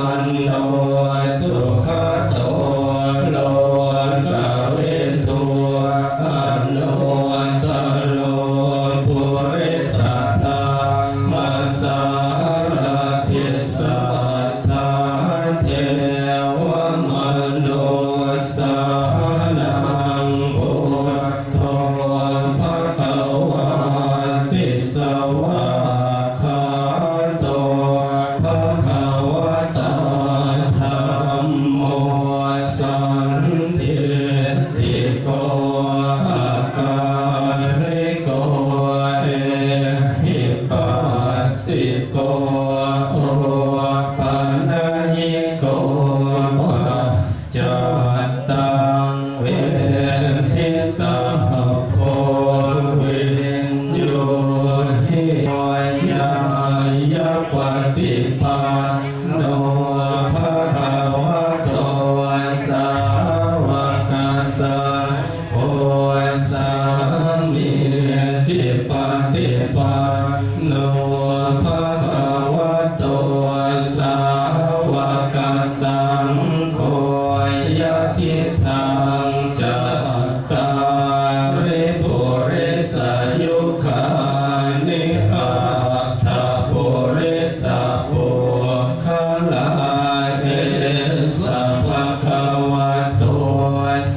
Allah.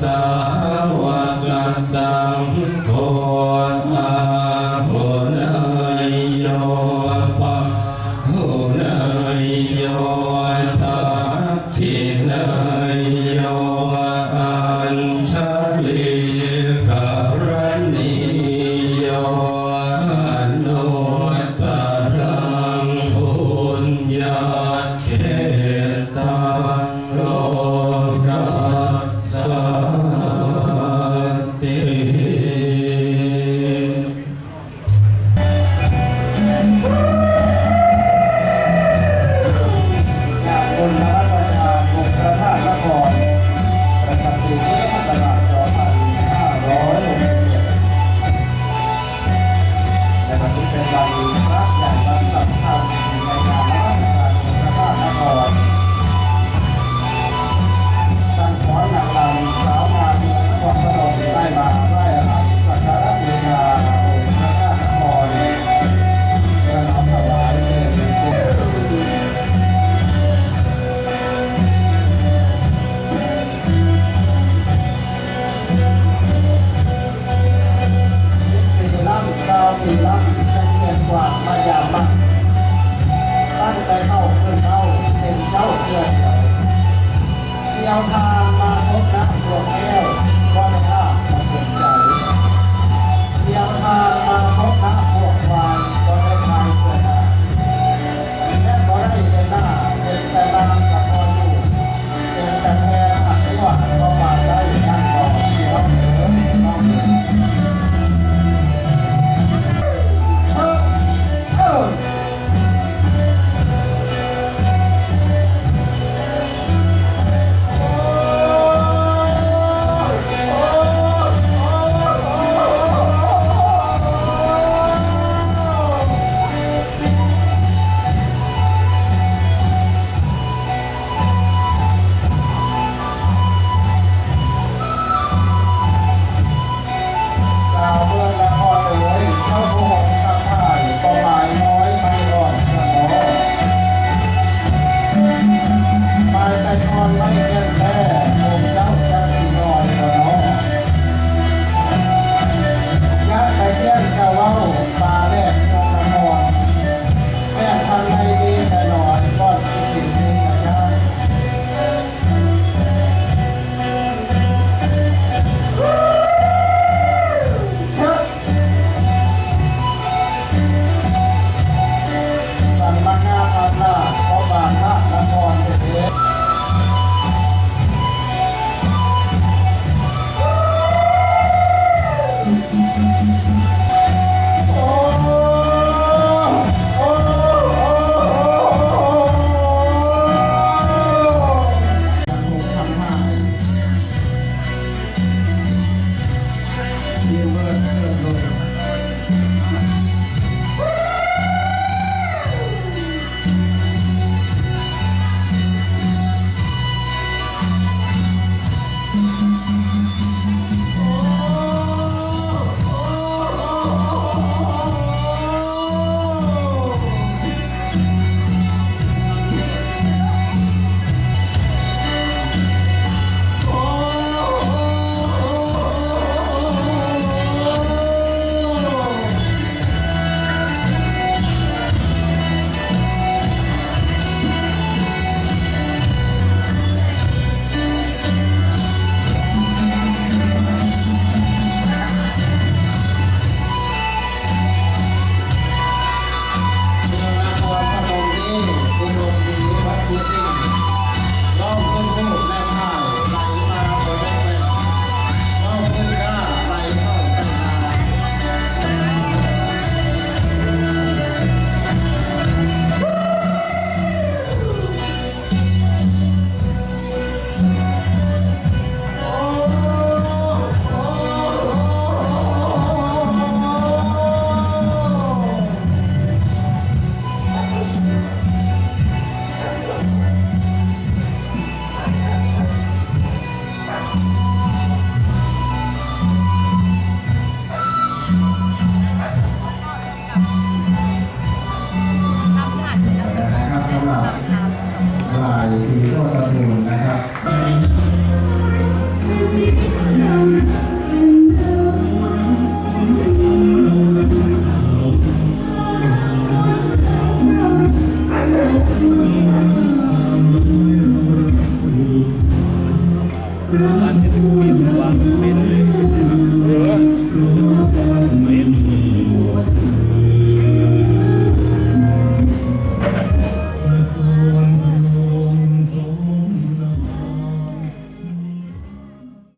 สาวกสังโฆอาหุนายโยปะหุนายโยตาทินายโยอัญชลีกรณีโยอนุตตรังปุญญาเทาหนาพระบาทนานครเสด็จเยเวอร์เซอร์โล